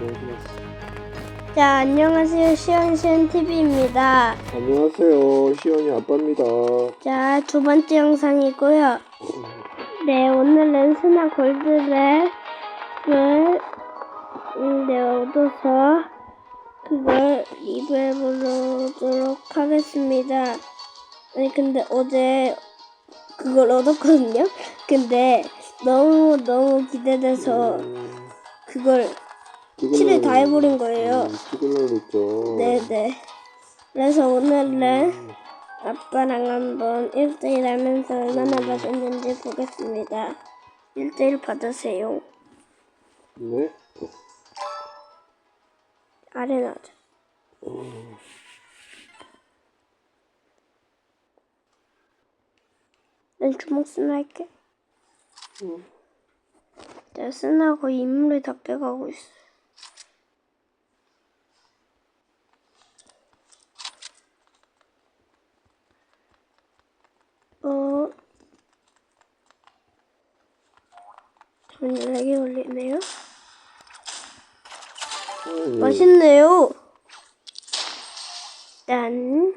네, 자, 안녕하세요. 시원시원 TV입니다. 안녕하세요. 시연이 아빠입니다. 자, 두 번째 영상이고요. 네, 오늘은 스나 골드를 음, 네, 얻어서 그걸 리뷰해보도록 하겠습니다. 아니, 근데 어제 그걸 얻었거든요? 근데 너무 너무 기대돼서 음, 그걸 티를 다 해버린 거예요. 음, 찍으려고 했죠. 네네. 그래서 오늘은 아빠랑 한번 1대1 하면서 얼마나 맛있는지 보겠습니다. 1대1 받으세요. 네. 아레나죠. 난 주먹 쓰나 할게. 응. 내가 쓰나 거의 인물이 다 깨가고 있어. 어, 잠깐만, 렉이 걸리네요. 음, 맛있네요. 난,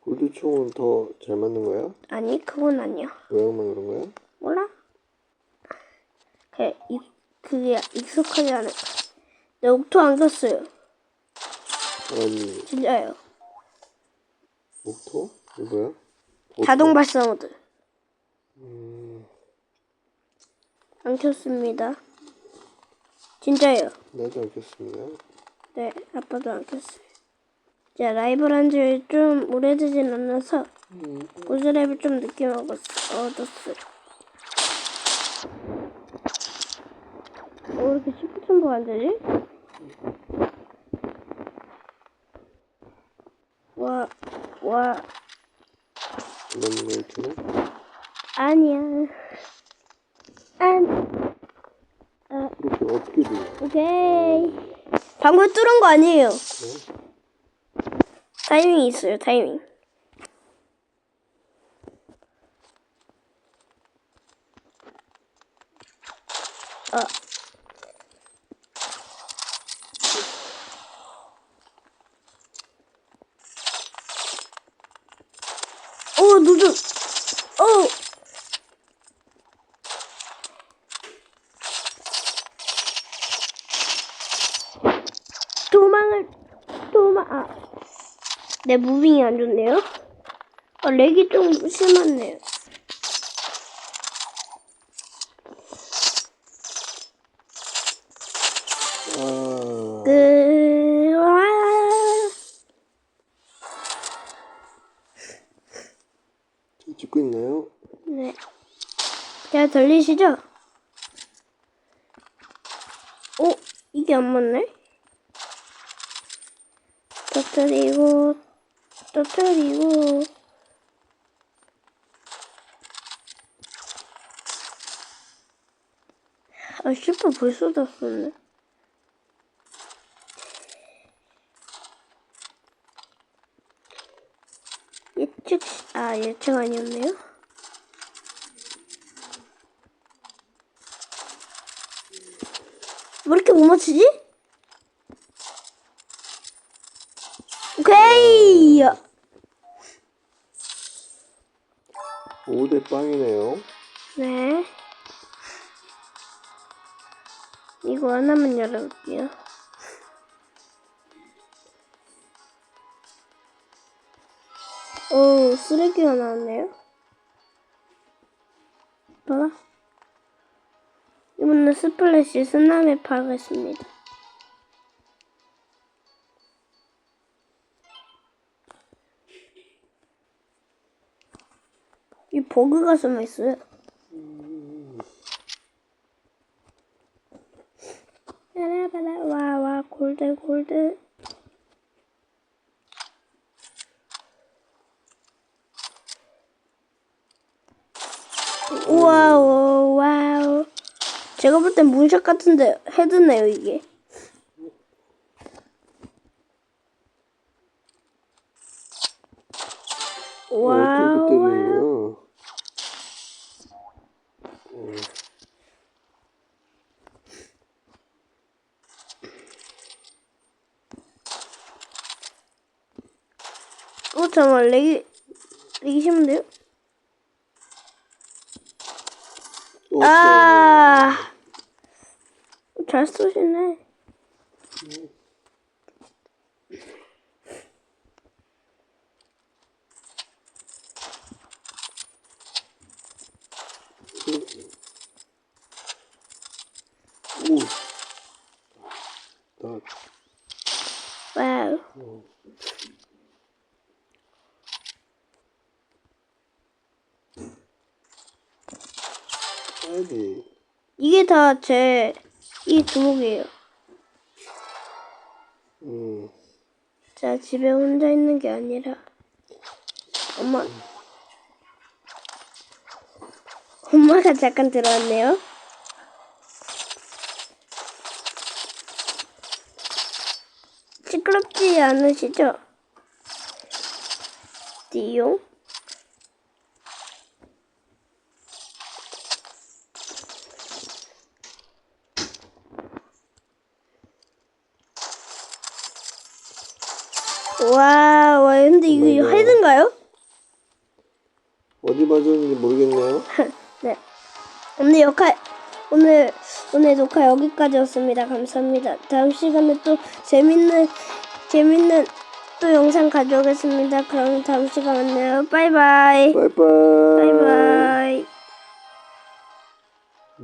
골드총은 더 잘 맞는 거야? 아니, 그건 아니야. 모양만 그런 거야? 몰라? 그게, 익, 그게 익숙하지 않아. 내 옥토 안 꼈어요. 아니, 진짜요. 목토? 이거 뭐야? 자동 발사 모드. 음, 안 켰습니다. 진짜요. 나도 알겠습니다. 네, 아빠도 안 켰어요. 자, 라이벌 한지 좀 오래되진 않아서 음, 보즈랩을 좀 늦게 먹었어, 얻었어요. 어, 왜 이렇게 10분 안 되지? 와, 와, 맞는 거 있잖아? 아니야. 안, 아, 그렇게 어떻게 돼? 오케이. 방금 뚫은 거 아니에요. 네? 타이밍이 있어요, 타이밍. 아. 오, 누드. 오. 도망을, 도망, 아. 내 무빙이 안 좋네요. 아, 렉이 좀 심하네요. 아, 그, 와. 저 찍고 있나요? 네. 잘 들리시죠? 오, 이게 안 맞네? 터뜨리고, 터뜨리고. 아, 슈퍼 벌써 다 썼네. 예측, 아, 예측 아니었네요? 왜 이렇게 못 맞추지? 오케이! 5대 빵이네요. 네. 이거 하나만 열어볼게요. 오, 쓰레기가 나왔네요. 봐봐. 이번엔 스플래시 스나맵 하겠습니다. 이 버그가 숨어 있어요. 바라바라 와와 골드 골드. 와우 와우. 제가 볼 땐 문샷 같은데 헤드네요 이게. 어, 와우 와우 때리는 거야? 어, 잠깐만, 렉이, 렉이 심한데요? 또 아, 잘 쏘시네. 와우. 빨리. 이게 다 제, 이 두목이에요. 음. 제가 집에 혼자 있는 게 아니라, 엄마, 엄마가 잠깐 들어왔네요. 시끄럽지 않으시죠? 띠용? 와, 와, 근데 이거 어머나. 헤드인가요? 어디 맞았는지 모르겠네요. 네. 오늘 역할 오늘 오늘 녹화 여기까지였습니다. 감사합니다. 다음 시간에 또 재밌는 재밌는 또 영상 가져오겠습니다. 그럼 다음 시간 만나요. 바이바이. 빠이빠이. 바이 바이.